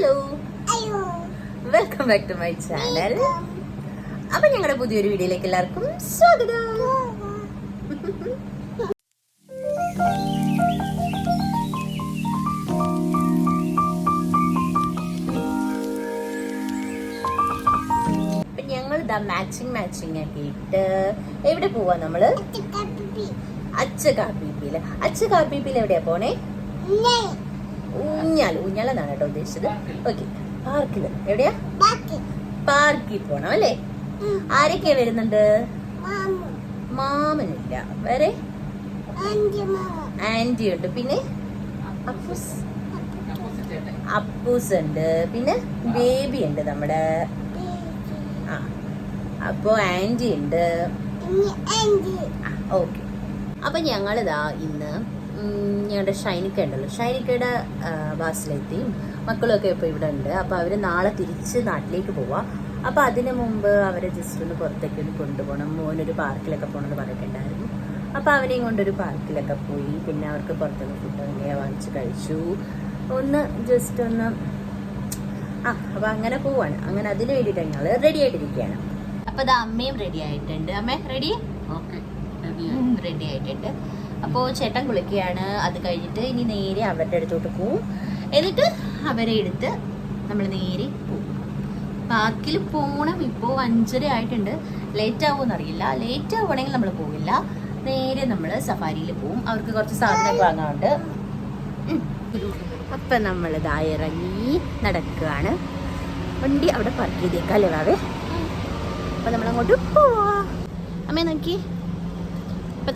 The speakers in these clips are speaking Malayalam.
Hello welcome back to my channel അപ്പൊ ഞങ്ങളുടെ പുതിയൊരു വീഡിയോയിലേക്ക് എല്ലാവർക്കും സ്വാഗതം. ഞങ്ങൾ ഇതാ മാച്ചിങ് മാച്ചിങ് ആക്കിയിട്ട് എവിടെ പോവാ നമ്മൾ? അച്ച കാപ്പിപ്പിയിൽ അച്ച കാപ്പിപ്പിയിൽ എവിടെയാ പോണേ? ഊഞ്ഞാൽ ഊഞ്ഞാൽ എന്നാണ് കേട്ടോ ഉദ്ദേശിച്ചത്. ഓക്കെ. പാർക്കിൽ എവിടെയാ? പാർക്കിൽ. പോണം അല്ലേ? ആരൊക്കെയാ വരുന്നുണ്ട്? മാമനില്ല. വേറെ? ആന്റി ഉണ്ട്. പിന്നെ? അപ്പൂസ്. അപ്പൂസ് ഉണ്ട്. പിന്നെ ബേബി ഉണ്ട് നമ്മുടെ. ആ. അപ്പോ ആന്റി ഉണ്ട്. ഓക്കെ. അപ്പൊ ഞങ്ങളിതാ ഇന്ന് ഞങ്ങളുടെ ഷൈനിക്ക ഉണ്ടല്ലോ ഷൈനിക്കയുടെ ബാസിലെത്തിയും മക്കളൊക്കെ ഇപ്പോൾ ഇവിടെ ഉണ്ട് അപ്പോൾ അവർ നാളെ തിരിച്ച് നാട്ടിലേക്ക് പോവാം. അപ്പോൾ അതിന് മുമ്പ് അവരെ ജസ്റ്റ് ഒന്ന് പുറത്തേക്ക് ഒന്ന് കൊണ്ടുപോകണം മോനൊരു പാർക്കിലൊക്കെ പോകണമെന്ന് പറഞ്ഞിട്ടുണ്ടായിരുന്നു. അപ്പോൾ അവനെയും കൊണ്ടൊരു പാർക്കിലൊക്കെ പോയി. പിന്നെ അവർക്ക് പുറത്തുനിന്ന് ഫുഡ് അങ്ങനെ വാങ്ങിച്ച് കഴിച്ചു. ഒന്ന് ജസ്റ്റ് ഒന്ന് ആ അപ്പോൾ അങ്ങനെ പോവാണ്. അങ്ങനെ അതിന് വേണ്ടിയിട്ട് ഞങ്ങൾ റെഡി ആയിട്ടിരിക്കുകയാണ് അപ്പോൾ അത് അമ്മയും റെഡി ആയിട്ടുണ്ട്. അമ്മ റെഡി ഓക്കെ റെഡി ആയിട്ടുണ്ട്. അപ്പോൾ ചേട്ടൻ കുളിക്കുകയാണ് അത് കഴിഞ്ഞിട്ട് ഇനി നേരെ അവരുടെ അടുത്തോട്ട് പോവും. എന്നിട്ട് അവരെ എടുത്ത് നമ്മൾ നേരെ പോവും. ബാക്കിൽ പോകണം ഇപ്പോൾ അഞ്ചര ആയിട്ടുണ്ട്. ലേറ്റ് ആവുമെന്ന് അറിയില്ല. ലേറ്റ് ആവുകയാണെങ്കിൽ നമ്മൾ പോവില്ല. നേരെ നമ്മൾ സഫാരിയിൽ പോവും. അവർക്ക് കുറച്ച് സാധനങ്ങൾ വാങ്ങാറുണ്ട് അപ്പം നമ്മൾ ഇതാ ഇറങ്ങി നടക്കുകയാണ്. വണ്ടി അവിടെ പാർക്ക് ചെയ്തേക്കാം അല്ലേ വാവേ അപ്പം നമ്മളങ്ങോട്ട് പോവാ. അമ്മേ നോക്കി അപ്പൊ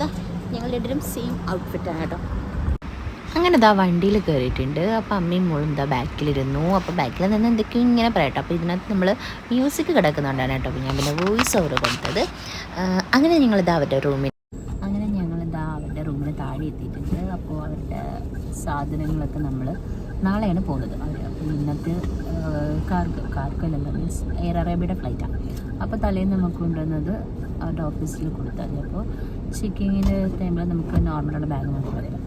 ഞങ്ങൾ രണ്ടും സെയിം ഔട്ട്ഫിറ്റാണ് കേട്ടോ. അങ്ങനെ ഇതാ വണ്ടിയിൽ കയറിയിട്ടുണ്ട് അപ്പോൾ അമ്മയും മോളും ഇതാ ബാക്കിലിരുന്നു. അപ്പോൾ ബാക്കിൽ നിന്ന് എന്തൊക്കെയോ ഇങ്ങനെ പറയട്ടെ. അപ്പോൾ ഇതിനകത്ത് നമ്മൾ മ്യൂസിക് കിടക്കുന്നുണ്ടാണ് കേട്ടോ. അപ്പോൾ ഞാൻ പിന്നെ വോയിസ് ഓവർ കൊടുത്തത് അങ്ങനെ ഞങ്ങളിതാ അവരുടെ റൂമിൽ അങ്ങനെ ഞങ്ങളിതാ അവരുടെ റൂമിൽ താഴെ എത്തിയിട്ടുണ്ട്. അപ്പോൾ അവരുടെ സാധനങ്ങളൊക്കെ നമ്മൾ നാളെയാണ് പോകുന്നത്. അവർ അപ്പോൾ ഇന്നത്തെ കാർക്ക് കാർക്കല്ലല്ല മീൻസ് എയർ അറേബ്യയുടെ ഫ്ലൈറ്റാണ് അപ്പോൾ തലേന്ന് നമുക്ക് കൊണ്ടുവന്നത് അവരുടെ ഓഫീസിൽ കൊടുത്താൽ മതി അപ്പോൾ ചെക്കിങ്ങിന്റെ ടൈമിൽ നമുക്ക് നോർമലുള്ള ബാഗ് നമുക്ക് പറയാം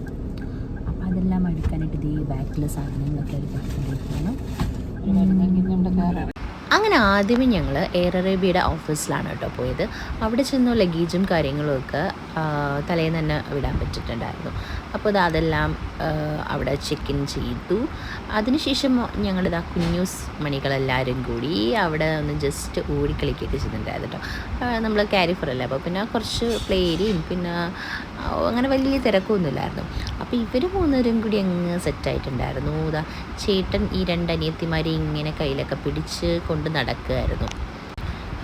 അപ്പോൾ അതെല്ലാം എടുക്കാനായിട്ട് ഇതേ ബാക്കിൽ സാധനങ്ങളൊക്കെ എടുക്കാനായിട്ടാണ് അങ്ങനെ ആദ്യമേ ഞങ്ങൾ എയർ അറേബ്യയുടെ ഓഫീസിലാണ് കേട്ടോ പോയത്. അവിടെ ചെന്നു ലഗേജും കാര്യങ്ങളും ഒക്കെ തലേന്ന് തന്നെ വിടാൻ പറ്റിയിട്ടുണ്ടായിരുന്നു. അപ്പോൾ അതെല്ലാം അവിടെ ചെക്ക് ഇൻ ചെയ്തു. അതിനുശേഷം ഞങ്ങളിതാ കുഞ്ഞൂസ് മണികളെല്ലാവരും കൂടി അവിടെ ഒന്ന് ജസ്റ്റ് ഓടിക്കളിക്കുകയൊക്കെ ചെയ്തിട്ടുണ്ടായിരുന്നു കേട്ടോ. നമ്മൾ കാരിഫർ അല്ലേ? അപ്പോൾ പിന്നെ കുറച്ച് പ്ലേ ഏരിയയും പിന്നെ അങ്ങനെ വലിയ തിരക്കൊന്നുമില്ലായിരുന്നു. അപ്പോൾ ഇവർ മൂന്നുപേരും കൂടി അങ്ങ് സെറ്റായിട്ടുണ്ടായിരുന്നു ഇതാ ചേട്ടൻ ഈ രണ്ട് അനിയത്തിമാരെ ഇങ്ങനെ കയ്യിലൊക്കെ പിടിച്ച് കൊണ്ട് നടക്കുമായിരുന്നു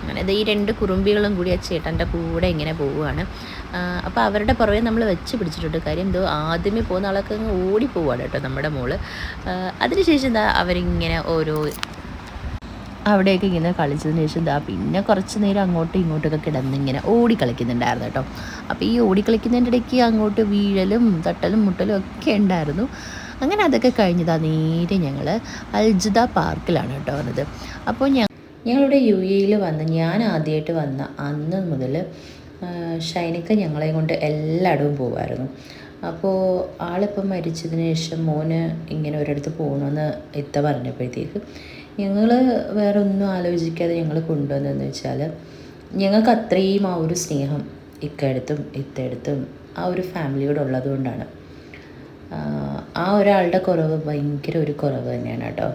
അങ്ങനെ ഈ രണ്ട് കുറുമ്പികളും കൂടി ആ ചേട്ടന്റെ കൂടെ ഇങ്ങനെ പോവുകയാണ്. അപ്പോൾ അവരുടെ പുറമെ നമ്മൾ വെച്ച് പിടിച്ചിട്ടുണ്ട്. കാര്യം എന്തോ ആദ്യമേ പോകുന്ന ആളൊക്കെ അങ്ങ് ഓടി പോവുകയാണ് കേട്ടോ നമ്മുടെ മോൾ. അതിനുശേഷം എന്താ അവരിങ്ങനെ ഓരോ അവിടെയൊക്കെ ഇങ്ങനെ കളിച്ചതിന് ശേഷം ദാ പിന്നെ കുറച്ച് നേരം അങ്ങോട്ടും ഇങ്ങോട്ടൊക്കെ കിടന്നിങ്ങനെ ഓടി കളിക്കുന്നുണ്ടായിരുന്നു കേട്ടോ. അപ്പോൾ ഈ ഓടി കളിക്കുന്നതിന്റെ ഇടയ്ക്ക് അങ്ങോട്ട് വീഴലും തട്ടലും മുട്ടലും ഒക്കെ ഉണ്ടായിരുന്നു. അങ്ങനെ അതൊക്കെ കഴിഞ്ഞതാ നേരെ ഞങ്ങൾ അൽജിദ പാർക്കിലാണ് കേട്ടോ വന്നത്. അപ്പോൾ ഞ ഞങ്ങളിവിടെ യു എയിൽ വന്ന് ഞാൻ ആദ്യമായിട്ട് വന്ന അന്ന് മുതൽ ഷൈനിക്ക ഞങ്ങളെ കൊണ്ട് എല്ലായിടവും പോകുമായിരുന്നു അപ്പോൾ ആളിപ്പം മരിച്ചതിന് ശേഷം മോന് ഇങ്ങനെ ഒരിടത്ത് പോകണമെന്ന് ഇത്ത പറഞ്ഞപ്പോഴത്തേക്ക് ഞങ്ങൾ വേറെ ഒന്നും ആലോചിക്കാതെ ഞങ്ങൾ കൊണ്ടുവന്നതെന്ന് വെച്ചാൽ ഞങ്ങൾക്ക് അത്രയും ആ ഒരു സ്നേഹം ഇക്കടുത്തും ഇത്തടുത്തും ആ ഒരു ഫാമിലിയോട് കൊണ്ടാണ് ആ ഒരാളുടെ കുറവ് ഭയങ്കര ഒരു കുറവ് തന്നെയാണ് കേട്ടോ.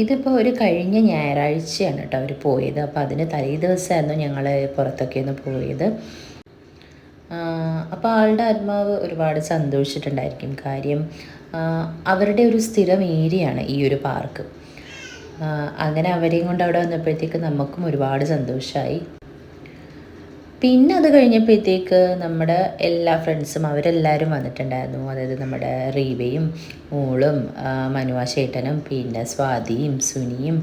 ഇതിപ്പോൾ ഒരു കഴിഞ്ഞ ഞായറാഴ്ചയാണ് കേട്ടോ അവർ പോയത്. അപ്പോൾ അതിന് തലേ ദിവസമായിരുന്നു ഞങ്ങൾ പുറത്തൊക്കെ ഒന്ന് പോയത്. അപ്പോൾ ആളുടെ ആത്മാവ് ഒരുപാട് സന്തോഷിച്ചിട്ടുണ്ടായിരിക്കും. കാര്യം അവരുടെ ഒരു സ്ഥിരം ഏരിയയാണ് ഈ ഒരു പാർക്ക്. അങ്ങനെ അവരെയും കൊണ്ട് അവിടെ വന്നപ്പോഴത്തേക്ക് നമുക്കും ഒരുപാട് സന്തോഷമായി പിന്നെ അത് കഴിഞ്ഞപ്പോഴത്തേക്ക് നമ്മുടെ എല്ലാ ഫ്രണ്ട്സും അവരെല്ലാവരും വന്നിട്ടുണ്ടായിരുന്നു. അതായത് നമ്മുടെ റീവയും മോളും മനുവാശേട്ടനും പിന്നെ സ്വാതിയും സുനിയും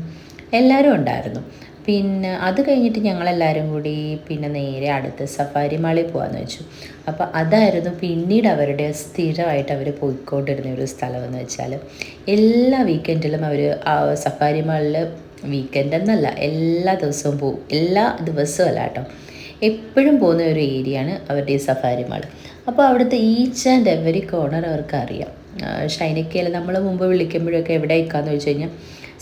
എല്ലാവരും ഉണ്ടായിരുന്നു. പിന്നെ അത് കഴിഞ്ഞിട്ട് ഞങ്ങളെല്ലാവരും കൂടി പിന്നെ നേരെ അടുത്ത് സഫാരി മാളിൽ പോകാമെന്ന് വെച്ചു. അപ്പോൾ അതായിരുന്നു പിന്നീട് അവരുടെ സ്ഥിരമായിട്ട് അവർ പോയിക്കൊണ്ടിരുന്ന ഒരു സ്ഥലമെന്ന് വെച്ചാൽ എല്ലാ വീക്കെൻഡിലും അവർ സഫാരി മാളിൽ വീക്കെൻഡ് എന്നല്ല എല്ലാ ദിവസവും പോവും എല്ലാ ദിവസവും അല്ല കേട്ടോ. എപ്പോഴും പോകുന്ന ഒരു ഏരിയയാണ് അവരുടെ ഈ സഫാരി മാൾ അപ്പോൾ അവിടുത്തെ ഈച്ച് ആൻഡ് എവറി കോർണർ അവർക്ക് അറിയാം ഷൈനക്കയിൽ നമ്മൾ മുമ്പ് വിളിക്കുമ്പോഴൊക്കെ എവിടെ നിൽക്കാന്ന് ചോദിച്ചു കഴിഞ്ഞാൽ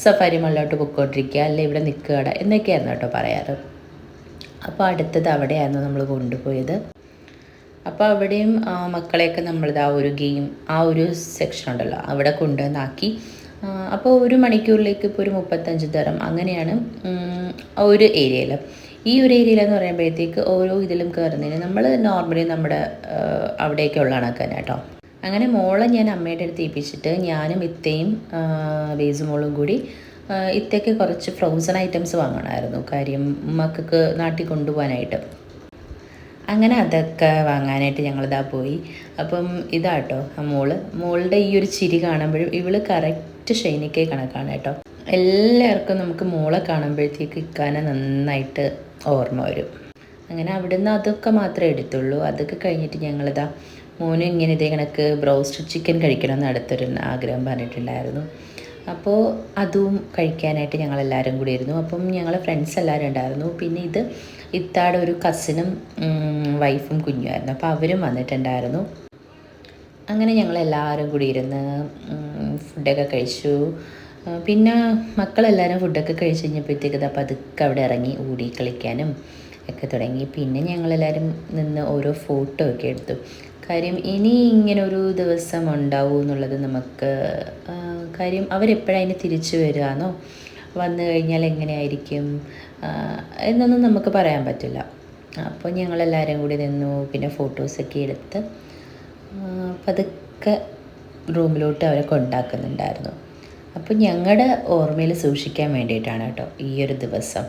സഫാരി മാളിലോട്ട് പൊക്കോണ്ടിരിക്കുക അല്ലെ ഇവിടെ നിൽക്കുകട എന്നൊക്കെയായിരുന്നു കേട്ടോ പറയാറ്. അപ്പോൾ അടുത്തത് അവിടെയായിരുന്നു നമ്മൾ കൊണ്ടുപോയത്. അപ്പോൾ അവിടെയും മക്കളെയൊക്കെ നമ്മളിത് ആ ഒരു ഗെയിം ആ ഒരു സെക്ഷൻ ഉണ്ടല്ലോ അവിടെ കൊണ്ടുവന്നാക്കി. അപ്പോൾ ഒരു മണിക്കൂറിലേക്ക് ഇപ്പോൾ ഒരു മുപ്പത്തഞ്ച് തരം അങ്ങനെയാണ് ഒരു ഏരിയയിൽ ഈ ഒരു ഏരിയയിലെന്ന് പറയുമ്പോഴത്തേക്ക് ഓരോ ഇതിലും കയറുന്നതിന് നമ്മൾ നോർമലി നമ്മുടെ അവിടേക്കുള്ള അവിടെയൊക്കെ ഉള്ള കണക്ക് കേട്ടോ. അങ്ങനെ മോളെ ഞാൻ അമ്മയുടെ അടുത്ത് ഏൽപ്പിച്ചിട്ട് ഞാനും ഇത്തയും വേസ് മോളും കൂടി ഇത്തയ്ക്ക് കുറച്ച് ഫ്രോസൺ ഐറ്റംസ് വാങ്ങണമായിരുന്നു. കാര്യം മക്കൾക്ക് നാട്ടിൽ കൊണ്ടുപോകാനായിട്ട്. അങ്ങനെ അതൊക്കെ വാങ്ങാനായിട്ട് ഞങ്ങളിതാ പോയി. അപ്പം ഇതാട്ടോ മോൾ. മോളുടെ ഈ ഒരു ചിരി കാണുമ്പോഴും ഇവൾ കറക്റ്റ് ഷൈനിക്കേ കണക്കാണ് കേട്ടോ. എല്ലാവർക്കും നമുക്ക് മോളെ കാണുമ്പോഴത്തേക്ക് ഇക്കാനെ നന്നായിട്ട് ഓർമ്മ വരും. അങ്ങനെ അവിടുന്ന് അതൊക്കെ മാത്രമേ എടുത്തുള്ളൂ. അതൊക്കെ കഴിഞ്ഞിട്ട് ഞങ്ങളിതാ മോനും ഇങ്ങനെ ഇതേ കണക്ക് ബ്രോസ്റ്റ് ചിക്കൻ കഴിക്കണമെന്ന് അടുത്തൊരു ആഗ്രഹം പറഞ്ഞിട്ടുണ്ടായിരുന്നു. അപ്പോൾ അതും കഴിക്കാനായിട്ട് ഞങ്ങളെല്ലാവരും കൂടി ഇരുന്നു. അപ്പം ഞങ്ങൾ ഫ്രണ്ട്സ് എല്ലാവരും ഉണ്ടായിരുന്നു. പിന്നെ ഇത് ഇത്താടെ ഒരു കസിനും വൈഫും കുഞ്ഞുമായിരുന്നു. അപ്പോൾ അവരും വന്നിട്ടുണ്ടായിരുന്നു. അങ്ങനെ ഞങ്ങളെല്ലാവരും കൂടി ഇരുന്ന് ഫുഡൊക്കെ കഴിച്ചു. പിന്നെ മക്കളെല്ലാവരും ഫുഡൊക്കെ കഴിച്ച് കഴിഞ്ഞപ്പോഴത്തേക്ക് ഇതാ പതുക്കെ അവിടെ ഇറങ്ങി ഓടി കളിക്കാനും ഒക്കെ തുടങ്ങി. പിന്നെ ഞങ്ങളെല്ലാവരും നിന്ന് ഓരോ ഫോട്ടോ ഒക്കെ എടുത്തു. കാര്യം ഇനി ഇങ്ങനെ ഒരു ദിവസം ഉണ്ടാവും എന്നുള്ളത് നമുക്ക് കാര്യം അവരെപ്പോഴതിന് തിരിച്ചു വരികയെന്നോ വന്നു കഴിഞ്ഞാൽ എങ്ങനെയായിരിക്കും? എന്നൊന്നും നമുക്ക് പറയാൻ പറ്റില്ല. അപ്പോൾ ഞങ്ങളെല്ലാവരും കൂടി നിന്നു പിന്നെ ഫോട്ടോസൊക്കെ എടുത്ത് പതുക്കെ റൂമിലോട്ട് അവരെ കൊണ്ടാക്കുന്നുണ്ടായിരുന്നു. അപ്പോൾ ഞങ്ങളുടെ ഓർമ്മയിൽ സൂക്ഷിക്കാൻ വേണ്ടിയിട്ടാണ് കേട്ടോ ഈ ഒരു ദിവസം.